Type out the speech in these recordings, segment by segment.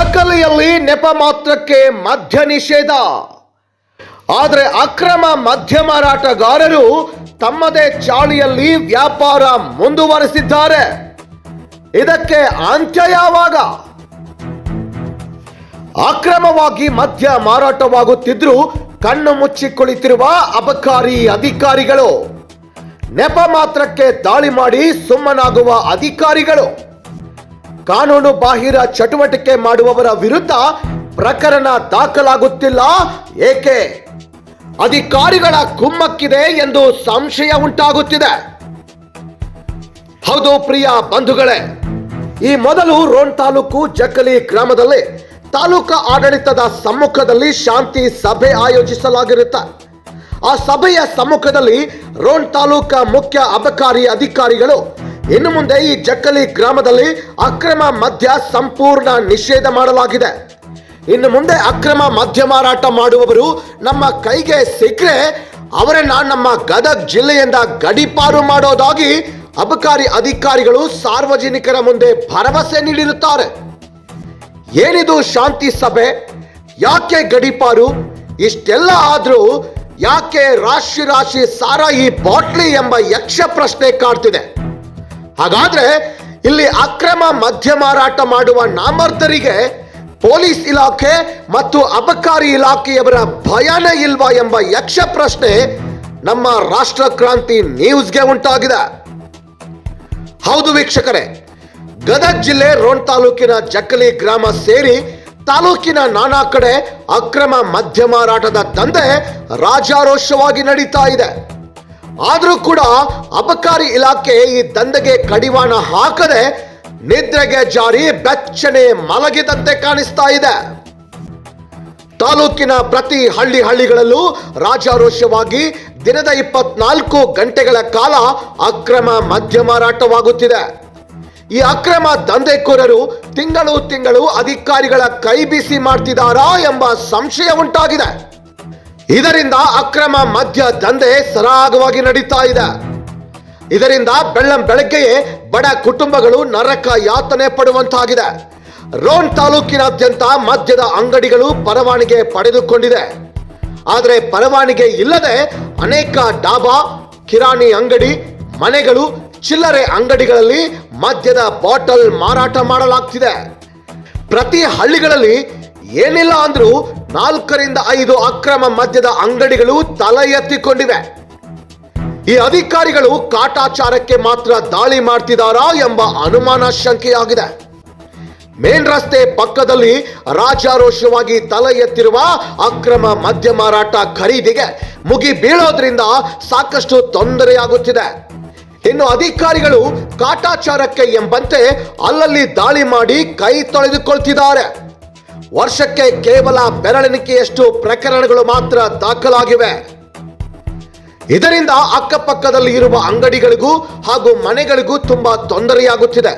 ಜಕ್ಕಲಿಯಲ್ಲಿ ನೆಪ ಮಾತ್ರಕ್ಕೆ ಮದ್ಯ ನಿಷೇಧ. ಆದರೆ ಅಕ್ರಮ ಮದ್ಯ ಮಾರಾಟಗಾರರು ತಮ್ಮದೇ ಚಾಳಿಯಲ್ಲಿ ವ್ಯಾಪಾರ ಮುಂದುವರೆಸಿದ್ದಾರೆ. ಇದಕ್ಕೆ ಅಂತ್ಯ ಯಾವಾಗ? ಅಕ್ರಮವಾಗಿ ಮದ್ಯ ಮಾರಾಟವಾಗುತ್ತಿದ್ರೂ ಕಣ್ಣು ಮುಚ್ಚಿ ಕುಳಿತಿರುವ ಅಬಕಾರಿ ಅಧಿಕಾರಿಗಳು. ನೆಪ ಮಾತ್ರಕ್ಕೆ ದಾಳಿ ಮಾಡಿ ಸುಮ್ಮನಾಗುವ ಅಧಿಕಾರಿಗಳು. ಕಾನೂನು ಬಾಹಿರ ಚಟುವಟಿಕೆ ಮಾಡುವವರ ವಿರುದ್ಧ ಪ್ರಕರಣ ದಾಖಲಾಗುತ್ತಿಲ್ಲ. ಏಕೆ? ಅಧಿಕಾರಿಗಳ ಕುಮ್ಮಕ್ಕಿದೆ ಎಂದು ಸಂಶಯ ಉಂಟಾಗುತ್ತಿದೆ. ಹೌದು ಪ್ರಿಯ ಬಂಧುಗಳೇ, ಈ ಮೊದಲು ರೋಣ್ ತಾಲೂಕು ಜಕ್ಕಲಿ ಗ್ರಾಮದಲ್ಲಿ ತಾಲೂಕಾ ಆಡಳಿತದ ಸಮ್ಮುಖದಲ್ಲಿ ಶಾಂತಿ ಸಭೆ ಆಯೋಜಿಸಲಾಗಿರುತ್ತೆ. ಆ ಸಭೆಯ ಸಮ್ಮುಖದಲ್ಲಿ ರೋಣ್ ತಾಲೂಕ ಮುಖ್ಯ ಅಬಕಾರಿ ಅಧಿಕಾರಿಗಳು ಇನ್ನು ಮುಂದೆ ಈ ಜಕ್ಕಲಿ ಗ್ರಾಮದಲ್ಲಿ ಅಕ್ರಮ ಮದ್ಯ ಸಂಪೂರ್ಣ ನಿಷೇಧ ಮಾಡಲಾಗಿದೆ. ಇನ್ನು ಮುಂದೆ ಅಕ್ರಮ ಮದ್ಯ ಮಾರಾಟ ಮಾಡುವವರು ನಮ್ಮ ಕೈಗೆ ಸಿಕ್ಕರೆ ಅವರನ್ನ ನಮ್ಮ ಗದಗ್ ಜಿಲ್ಲೆಯಿಂದ ಗಡಿಪಾರು ಮಾಡೋದಾಗಿ ಅಬಕಾರಿ ಅಧಿಕಾರಿಗಳು ಸಾರ್ವಜನಿಕರ ಮುಂದೆ ಭರವಸೆ ನೀಡಿರುತ್ತಾರೆ. ಏನಿದು ಶಾಂತಿ ಸಭೆ? ಯಾಕೆ ಗಡಿಪಾರು? ಇಷ್ಟೆಲ್ಲ ಆದರೂ ಯಾಕೆ ರಾಶಿ ರಾಶಿ ಸಾರಾಯಿ ಬಾಟ್ಲಿ ಎಂಬ ಯಕ್ಷ ಪ್ರಶ್ನೆ ಕಾಡ್ತಿದೆ? ಹಾಗಾದ್ರೆ ಇಲ್ಲಿ ಅಕ್ರಮ ಮದ್ಯ ಮಾರಾಟ ಮಾಡುವ ನಾಮರ್ಥರಿಗೆ ಪೊಲೀಸ್ ಇಲಾಖೆ ಮತ್ತು ಅಬಕಾರಿ ಇಲಾಖೆಯವರ ಭಯನೇ ಇಲ್ವಾ ಎಂಬ ಯಕ್ಷ ಪ್ರಶ್ನೆ ನಮ್ಮ ರಾಷ್ಟ್ರ ಕ್ರಾಂತಿ ನ್ಯೂಸ್ಗೆ ಉಂಟಾಗಿದೆ. ಹೌದು ವೀಕ್ಷಕರೇ, ಗದಗ ಜಿಲ್ಲೆ ರೋಣ್ ತಾಲೂಕಿನ ಜಕ್ಕಲಿ ಗ್ರಾಮ ಸೇರಿ ತಾಲೂಕಿನ ನಾನಾ ಕಡೆ ಅಕ್ರಮ ಮದ್ಯ ಮಾರಾಟದ ದಂಧೆ ರಾಜಾರೋಷವಾಗಿ ನಡೀತಾ ಇದೆ. ಆದರೂ ಕೂಡ ಅಬಕಾರಿ ಇಲಾಖೆ ಈ ದಂಧೆಗೆ ಕಡಿವಾಣ ಹಾಕದೆ ನಿದ್ರೆಗೆ ಜಾರಿ ಬೆಚ್ಚನೆ ಮಲಗಿದಂತೆ ಕಾಣಿಸ್ತಾ ಇದೆ. ತಾಲೂಕಿನ ಪ್ರತಿ ಹಳ್ಳಿ ಹಳ್ಳಿಗಳಲ್ಲೂ ರಾಜಾರೋಷವಾಗಿ ದಿನದ ಇಪ್ಪತ್ನಾಲ್ಕು ಗಂಟೆಗಳ ಕಾಲ ಅಕ್ರಮ ಮದ್ಯ ಮಾರಾಟವಾಗುತ್ತಿದೆ. ಈ ಅಕ್ರಮ ದಂಧೆಕೋರರು ತಿಂಗಳು ತಿಂಗಳು ಅಧಿಕಾರಿಗಳ ಕೈ ಬಿಸಿ ಮಾಡ್ತಿದ್ದಾರಾ ಎಂಬ ಸಂಶಯ ಉಂಟಾಗಿದೆ. ಇದರಿಂದ ಅಕ್ರಮ ಮದ್ಯ ದಂಧೆ ಸರಾಗವಾಗಿ ನಡೀತಾ ಇದೆ. ಇದರಿಂದ ಬೆಳ್ಳಂ ಬೆಳಗ್ಗೆಯೇ ಬಡ ಕುಟುಂಬಗಳು ನರಕ ಯಾತನೆ ಪಡುವಂತಾಗಿದೆ. ರೋಣ್ ತಾಲೂಕಿನಾದ್ಯಂತ ಮದ್ಯದ ಅಂಗಡಿಗಳು ಪರವಾನಿಗೆ ಪಡೆದುಕೊಂಡಿದೆ. ಆದರೆ ಪರವಾನಿಗೆ ಇಲ್ಲದೆ ಅನೇಕ ಡಾಬಾ, ಕಿರಾಣಿ ಅಂಗಡಿ, ಮನೆಗಳು, ಚಿಲ್ಲರೆ ಅಂಗಡಿಗಳಲ್ಲಿ ಮದ್ಯದ ಬಾಟಲ್ ಮಾರಾಟ ಮಾಡಲಾಗ್ತಿದೆ. ಪ್ರತಿ ಹಳ್ಳಿಗಳಲ್ಲಿ ಏನಿಲ್ಲ ಅಂದ್ರೂ ನಾಲ್ಕರಿಂದ ಐದು ಅಕ್ರಮ ಮದ್ಯದ ಅಂಗಡಿಗಳು ತಲೆ ಎತ್ತಿಕೊಂಡಿವೆ. ಈ ಅಧಿಕಾರಿಗಳು ಕಾಟಾಚಾರಕ್ಕೆ ಮಾತ್ರ ದಾಳಿ ಮಾಡ್ತಿದಾರಾ ಎಂಬ ಅನುಮಾನ ಶಂಕೆಯಾಗಿದೆ. ಮೇನ್ ರಸ್ತೆ ಪಕ್ಕದಲ್ಲಿ ರಾಜಾರೋಷವಾಗಿ ತಲೆ ಎತ್ತಿರುವ ಅಕ್ರಮ ಮದ್ಯ ಮಾರಾಟ ಖರೀದಿಗೆ ಮುಗಿ ಬೀಳೋದ್ರಿಂದ ಸಾಕಷ್ಟು ತೊಂದರೆಯಾಗುತ್ತಿದೆ. ಇನ್ನು ಅಧಿಕಾರಿಗಳು ಕಾಟಾಚಾರಕ್ಕೆ ಎಂಬಂತೆ ಅಲ್ಲಲ್ಲಿ ದಾಳಿ ಮಾಡಿ ಕೈ ತೊಳೆದುಕೊಳ್ತಿದ್ದಾರೆ. ವರ್ಷಕ್ಕೆ ಕೇವಲ ಬೆರಳೆಣಿಕೆಯಷ್ಟು ಪ್ರಕರಣಗಳು ಮಾತ್ರ ದಾಖಲಾಗಿವೆ. ಇದರಿಂದ ಅಕ್ಕಪಕ್ಕದಲ್ಲಿ ಇರುವ ಅಂಗಡಿಗಳಿಗೂ ಹಾಗೂ ಮನೆಗಳಿಗೂ ತುಂಬಾ ತೊಂದರೆಯಾಗುತ್ತಿದೆ.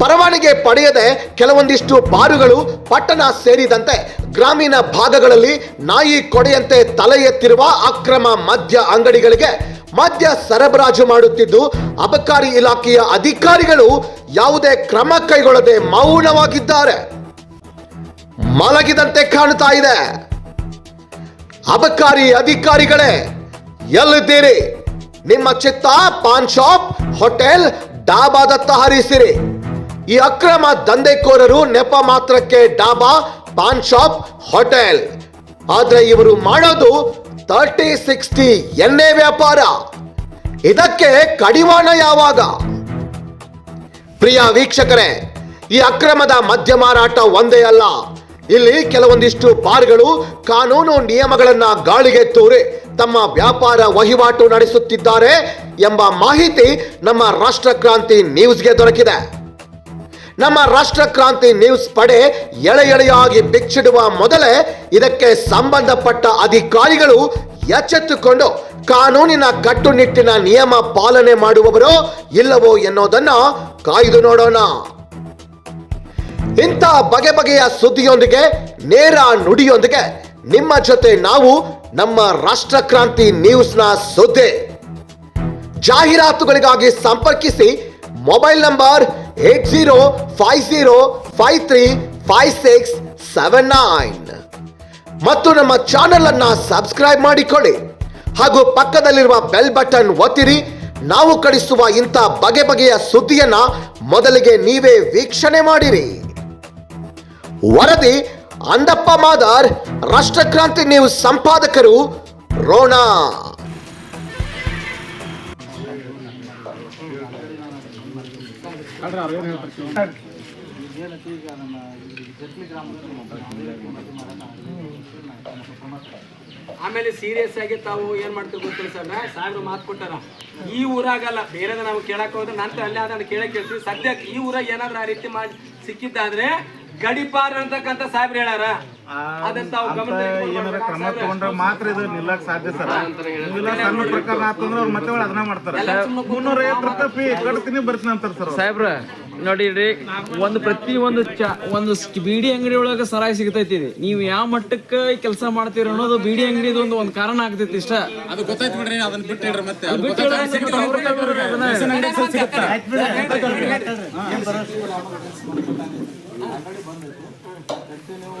ಪರವಾನಿಗೆ ಪಡೆಯದೆ ಕೆಲವೊಂದಿಷ್ಟು ಬಾರುಗಳು ಪಟ್ಟಣ ಸೇರಿದಂತೆ ಗ್ರಾಮೀಣ ಭಾಗಗಳಲ್ಲಿ ನಾಯಿ ಕೊಡೆಯಂತೆ ತಲೆ ಎತ್ತಿರುವ ಅಕ್ರಮ ಮದ್ಯ ಅಂಗಡಿಗಳಿಗೆ ಮದ್ಯ ಸರಬರಾಜು ಮಾಡುತ್ತಿದ್ದು, ಅಬಕಾರಿ ಇಲಾಖೆಯ ಅಧಿಕಾರಿಗಳು ಯಾವುದೇ ಕ್ರಮ ಕೈಗೊಳ್ಳದೆ ಮೌನವಾಗಿದ್ದಾರೆ. ಮಲಗಿದಂತೆ ಕಾಣ್ತಾ ಇದೆ. ಅಬಕಾರಿ ಅಧಿಕಾರಿಗಳೇ, ಎಲ್ಲಿದ್ದೀರಿ? ನಿಮ್ಮ ಚಿತ್ತ ಪಾನ್ ಶಾಪ್, ಹೋಟೆಲ್, ಡಾಬಾದತ್ತ ಹರಿಸಿರಿ. ಈ ಅಕ್ರಮ ದಂಧೆಕೋರರು ನೆಪ ಮಾತ್ರಕ್ಕೆ ಡಾಬಾ, ಪಾನ್ ಶಾಪ್, ಹೋಟೆಲ್. ಆದ್ರೆ ಇವರು ಮಾಡೋದು ತರ್ಟಿ ಸಿಕ್ಸ್ಟಿ ಎಣ್ಣೆ ವ್ಯಾಪಾರ. ಇದಕ್ಕೆ ಕಡಿವಾಣ ಯಾವಾಗ? ಪ್ರಿಯ ವೀಕ್ಷಕರೇ, ಈ ಅಕ್ರಮದ ಮದ್ಯ ಮಾರಾಟ ಒಂದೇ ಅಲ್ಲ. ಇಲ್ಲಿ ಕೆಲವೊಂದಿಷ್ಟು ಬಾರ್ಗಳು ಕಾನೂನು ನಿಯಮಗಳನ್ನ ಗಾಳಿಗೆ ತೋರಿ ತಮ್ಮ ವ್ಯಾಪಾರ ವಹಿವಾಟು ನಡೆಸುತ್ತಿದ್ದಾರೆ ಎಂಬ ಮಾಹಿತಿ ನಮ್ಮ ರಾಷ್ಟ್ರ ಕ್ರಾಂತಿ ನ್ಯೂಸ್ಗೆ ದೊರಕಿದೆ. ನಮ್ಮ ರಾಷ್ಟ್ರ ಕ್ರಾಂತಿ ನ್ಯೂಸ್ ಪಡೆ ಎಳೆ ಎಳೆಯಾಗಿ ಬಿಚ್ಚಿಡುವ ಮೊದಲೇ ಇದಕ್ಕೆ ಸಂಬಂಧಪಟ್ಟ ಅಧಿಕಾರಿಗಳು ಎಚ್ಚೆತ್ತುಕೊಂಡು ಕಾನೂನಿನ ಕಟ್ಟುನಿಟ್ಟಿನ ನಿಯಮ ಪಾಲನೆ ಮಾಡುವವರೋ ಇಲ್ಲವೋ ಎನ್ನೋದನ್ನ ಕಾಯ್ದು ನೋಡೋಣ. ಇಂಥ ಬಗೆ ಬಗೆಯ ಸುದ್ದಿಯೊಂದಿಗೆ ನೇರ ನುಡಿಯೊಂದಿಗೆ ನಿಮ್ಮ ಜೊತೆ ನಾವು ನಮ್ಮ ರಾಷ್ಟ್ರ ಕ್ರಾಂತಿ ನ್ಯೂಸ್ನ ಸುದ್ದಿ. ಜಾಹೀರಾತುಗಳಿಗಾಗಿ ಸಂಪರ್ಕಿಸಿ mobile number eight zero five zero five three five six seven nine. ಮತ್ತು ನಮ್ಮ ಚಾನೆಲ್ ಅನ್ನ ಸಬ್ಸ್ಕ್ರೈಬ್ ಮಾಡಿಕೊಳ್ಳಿ. ಹಾಗೂ ಪಕ್ಕದಲ್ಲಿರುವ ಬೆಲ್ ಬಟನ್ ಒತ್ತಿರಿ. ನಾವು ಕಳಿಸುವ ಇಂಥ ಬಗೆ ಬಗೆಯ ಸುದ್ದಿಯನ್ನ ಮೊದಲಿಗೆ ನೀವೇ ವೀಕ್ಷಣೆ ಮಾಡಿರಿ. ವರದಿ ಅಂದಪ್ಪ ಮಾದಾರ್. ರಾಷ್ಟ್ರಕ್ರಾಂತಿ ನೀವು ಸಂಪಾದಕರು, ರೋಣ. ಆಮೇಲೆ ಸೀರಿಯಸ್ ಆಗಿ ತಾವು ಏನ್ ಮಾಡ್ತೀವಿ ಗೊತ್ತಿಲ್ಲ ಸರ್. ಸಾವಿರ ಮಾತು ಕೊಟ್ಟಾರ. ಈ ಊರಾಗಲ್ಲ ಬೇರೆದ ನಾವು ಕೇಳಕ್ ಹೋದ್ರೆ ನಂತರ ಅಲ್ಲಿ ಅದನ್ನ ಕೇಳಕ್ ಕೇಳ್ತೀವಿ. ಸದ್ಯಕ್ಕೆ ಈ ಊರಾಗ ಏನಾದ್ರೂ ಆ ರೀತಿ ಮಾಡಿ ಸಿಕ್ಕಿದ್ದಾದ್ರೆ ಗಡಿಪಾರ್ ಅಂತಕ್ಕಂತ ಸಾಹೇಬ್ರು ಹೇಳ್ಯಾರ. ಅದನ್ನ ತಾವು ಗಮನ ಏನಾರ ಕ್ರಮ ತಗೊಂಡ್ರೆ ಮಾತ್ರ ಇದು ನಿಲ್ಲಕ್ ಸಾಧ್ಯ ಸರ್. ಇಲ್ಲ ಸಣ್ಣ ಪ್ರಕಾರ ಆತಂದ್ರೆ ಅವ್ರು ಮತ್ತೆ ಅದನ್ನ ಮಾಡ್ತಾರೆ. ಮುನ್ನೂರ ಐವತ್ತು ರೂಪಾಯಿ ಫೀ ಕಟ್ತೀನಿ ಬರ್ತೀನಿ ಅಂತಾರೆ ಸರ್ ಸಾಹೇಬ್ರ ನೋಡಿರಿ ಒಂದು ಪ್ರತಿ ಒಂದು ಚಾ ಒಂದು ಬಿಡಿ ಅಂಗಡಿ ಒಳಗೆ ಸರಾಯಿ ಸಿಗ್ತೈತಿ ನೀವ್ ನೀವು ಯಾವ ಮಟ್ಟಕ್ಕೆ ಕೆಲಸ ಮಾಡ್ತೀರಿ ಅನ್ನೋದು ಬೀಡಿ ಅಂಗಡಿದು ಒಂದು ಒಂದು ಕಾರಣ ಆಗ್ತೈತಿ ಇಷ್ಟ. ಅದು ಗೊತ್ತಾಯ್ತು ಬಿಡ್ರಿ ಅದನ್ನ ಬಿಟ್ಟು ಹೇಳ್ರಿ ಮತ್ತೆ. ಆ ಬಂದಿತ್ತು. ಬಂದೈತಿ ನೀವು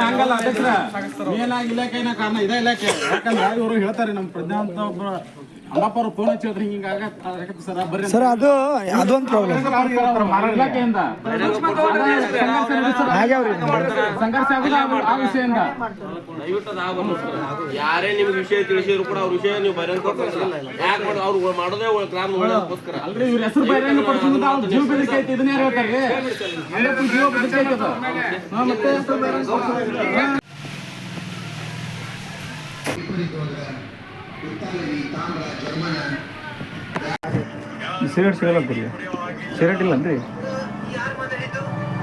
ಹಂಗಲ್ಲ ಅಧ್ಯಕ್ಷರ. ಮೇಲಾಗಿ ಇಲಾಖೆನ ಕಾರಣ ಇದೇ ಇಲಾಖೆ. ಯಾಕಂದ್ರೆ ಇವರು ಹೇಳ್ತಾರೆ ನಮ್ಮ ಪ್ರಜ್ಞಾ ಅಂತ ಒಬ್ರು ಅಮ್ಮಪ್ಪ ಫೋನ್ ಹಚ್ಚಿ ಹೇಳ್ತಾರೆ ಹಿಂಗ ಆಗತ್ತೆ ಸರ್ ಬರ್ರಿ ಸರ್ ಅದು ಅದೊಂದು ಪ್ರಾಬ್ಲಮ್ ಇಲಾಖೆಯಿಂದ ಆಗ್ಯಾವ್ರಿ ಸಂಘರ್ಷ ಆಗುದು ಆ- ಆ ವಿಷಯದಿಂದ ಯಾರೇ ನಿಮ್ಗೆ ವಿಷಯ ತಿಳಿಸಿದ್ರು ಕೂಡ ಅವ್ರ ವಿಷಯ ನೀವು ಬರೆಯೋದು ಯಾಕೆ ಮಾಡಿ ಅವ್ರು ಮಾಡೋದೇ ಗ್ರಾಮ ಒಳ್ಳೆದಕ್ಕೋಸ್ಕರ ಅಲ್ರಿ ಇವ್ರ ಹೆಸರು ಬಹಿರಂಗ ಪಡಿಸಿದ್ರೆ ಅವ್ರ ಜೀವ ಬೆದರಿಕೆ ಐತಿ ಇದನ್ನೇ ಹೇಳ್ತಾರೆ? ಜೀವ ಬೆದರಿಕೆ ಐತಿ ಅದು? ಹಾ, ಮತ್ತೆ ಹೆಸರು ಬಹಿರಂಗ ಸಿಗರೇಟ್ ಸಿಗಲ್ಲ ಸಿಗರೇಟ್ ಇಲ್ಲನ್ರಿ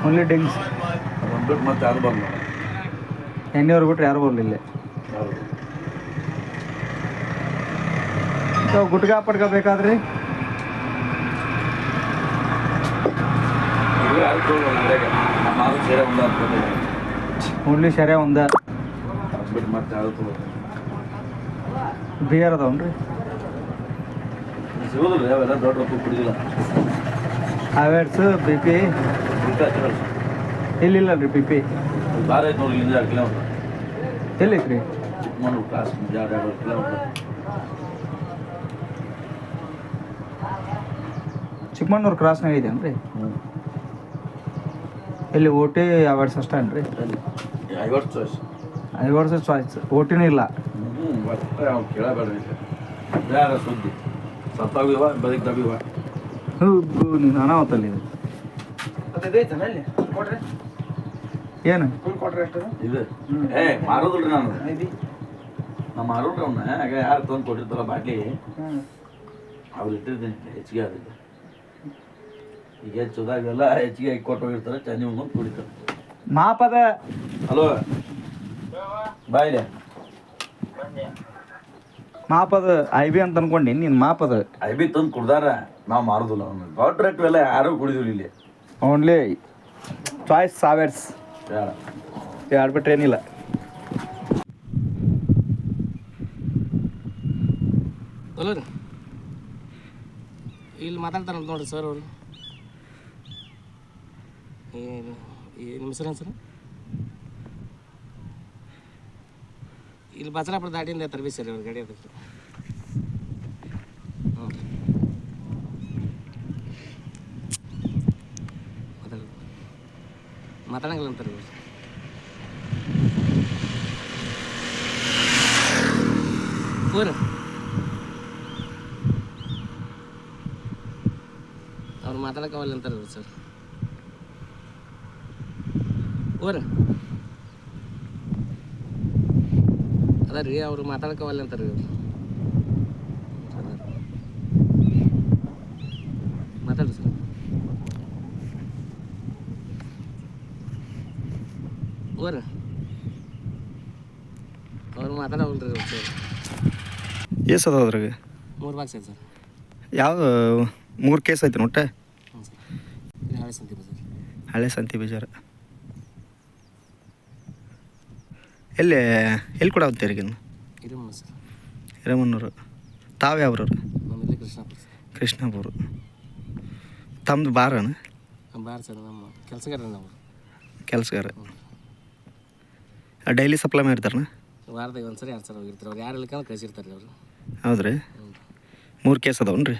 ಓನ್ಲಿ ಡ್ರಿಂಕ್ಸ್ ಮತ್ತೆ ಯಾರು ಬರಲ್ಲ ಎಣ್ಣೆಯವ್ರು ಬಿಟ್ರೆ ಯಾರು ಬರಲಿಲ್ಲ ಸೊ, ಗುಟ್ಕಾ ಬೇಕಾದ್ರಿ? ಓನ್ಲಿ ಶರ್ಯ ಒಂದ. ಬಿಟ್ಟು ಮತ್ತೆ ಯಾವ್ದು ಬಿಯರ್ ಸಿಗೋದಿಲ್ಲ ಅವೆಲ್ಲ ದೊಡ್ಡ ರೊಕ್ಕ ಕುಡಿದಿಲ್ಲ ಅವೇಡ್ಸ್ ಬಿ ಪಿ ಇಲ್ಲಿಲ್ಲ ರೀ ಬಿ ಪಿ ಬಾರ ಐತೆ ನೋಡಿ ಇಲ್ಲಿಂದ ರೀ ಕಿಲೋಮೀಟರ್ ರೀ ಚಿಕ್ಕಮಂಗ್ಳೂರು ಕ್ಲಾಸ್ ಎರಡು ಎರಡು ಕಿಲೋಮೀಟರ್ ಚಿಕ್ಕಮಣ್ಣೂರು ಕ್ರಾಸ್ನಾಗ ಐತೇನ್ರಿ ಇಲ್ಲಿ ಓಟಿ ಅವಾರ್ಡ್ಸ್ ಅಷ್ಟೇನು ರೀ ಐವತ್ತು ಚಾಯ್ಸ್ ಐವರ್ಸ್ ಚಾಯ್ಸ್ ಓಟಿನೂ ಇಲ್ಲ ಹ್ಞೂ ಬರ್ತಾರೆ ಅವ್ನು ಕೇಳಬೇಡ ಯಾರ ಸುದ್ದಿ ಸತ್ತಾಗಿವ ಬದುಕ್ತಾಗಿವ ಹೌದು ನೀನು ಅನಾಹುತಲ್ಲಿ ಏನು ಇದು ಏ ಮಾರೋದಿಲ್ರಿ ನಾನು ನಾ ಮಾರೋಡ್ರಿ ಅವನ್ನ ಆಗ ಯಾರು ತಂದು ಕೊಟ್ಟಿರ್ತಾರ ಬಾಟ್ಲಿ ಅವ್ರು ಇಟ್ಟಿರ್ತೀನಿ ಹೆಚ್ಚಿಗೆ ಆದಿಲ್ಲ ಈಗ ಹೆಚ್ಚೋದಾಗೆಲ್ಲ ಹೆಚ್ಚಿಗೆ ಆಗಿ ಕೊಟ್ಟು ಹೋಗಿರ್ತಾರೆ ಚನ್ನಿ ಮುಂದೆ ಕುಡಿತಾರೆ ಮಾಪದ ಹಲೋ ಬಾಯ್ಲೆ ಮಾಪದ ಐ ಬಿ ಅಂತ ಅನ್ಕೊಂಡಿ ನೀನು ಮಾಪದ? ಐ ಬಿ ತಂದು ಕುಡ್ದಾರ ನಾವು ಮಾರೋದಿಲ್ಲ ಅವನು. ದೊಡ್ಡ ರೇಟ್ ಎಲ್ಲ ಯಾರೂ ಕುಡಿದಿಲ್ಲ ಇಲ್ಲಿ. ಓನ್ಲಿ ಚಾಯ್ಸ್ ಸಾವೇರ್ಸ್ ಬೇಡ ಎರಡು ಬಿಟ್ರೆ ಏನಿಲ್ಲ. ಹಲೋ ರೀ. ಇಲ್ಲಿ ಮಾತಾಡ್ತಾರಂತ ನೋಡಿರಿ ಸರ್ ಅವರು. ಏನು ನಿಮ್ಮ ಹೆಸರೇನು ಸರ್? ಇಲ್ಲಿ ಬಸರಾಪುರ ದಾಟಿಂದ ಸರ್ ಅವ್ರ ಗಾಡಿ ಅದಕ್ಕೆ ಮಾತಾಡಂಗಿಲ್ಲ ಅಂತಾರೆ. ಊರು? ಅವ್ರು ಮಾತಾಡೋಕ್ಕಾಗಲ್ಲ ಅಂತಾರೆ ಸರ್. ಊರ? ಅದ ಅದ ರೀ ಅವ್ರು ಮಾತಾಡ್ಕೋವಲ್ಲ ಅಂತಾರೆ ಇವ್ರು. ಮಾತಾಡ್ರಿ ಸರ್. ಓರ ಅವ್ರು ಮಾತಾಡವಲ್ರಿ ಸರ್ ಎಸ್ ಅದಾವ ಅದ್ರಾಗ? ಮೂರು ಬಾಕ್ಸ್ ಐತೆ ಸರ್. ಯಾವ ಮೂರು ಕೇಸ್ ಐತೆ ಒಟ್ಟ ಹಳೆ ಸಂತಿ ಬಜಾರ್. ಹಳೆ ಸಂತಿ ಬೀಜಾರ. ಎಲ್ಲಿ ಎಲ್ಲಿ ಕೂಡ ಹೋಗ್ತೀರಿ ಹಿರಮನ್ನೂರು ತಾವು ಯಾವ್ರವ್ರು ಕೃಷ್ಣಪ್ಪ ಕೃಷ್ಣಪುರ ತಮ್ಮದು ಬಾರನ? ಬಾರ ಸರ್ ನಮ್ಮ ಕೆಲಸಗಾರ ನಾವು. ಕೆಲಸಗಾರ. ಡೈಲಿ ಸಪ್ಲೈ ಮಾಡಿರ್ತಾರಣ ವಾರದಾಗ ಒಂದು ಸರಿ ಎರಡು ಸಲ ಹೋಗಿರ್ತಾರೆ. ಅವ್ರು ಯಾರು ಇಲ್ಲಕಂದ್ರೆ ಕಳಿಸಿರ್ತಾರೆ ಅವರು. ಹೌದ್ರಿ. ಮೂರು ಕೇಸ್ ಅದಾವನ್ರಿ?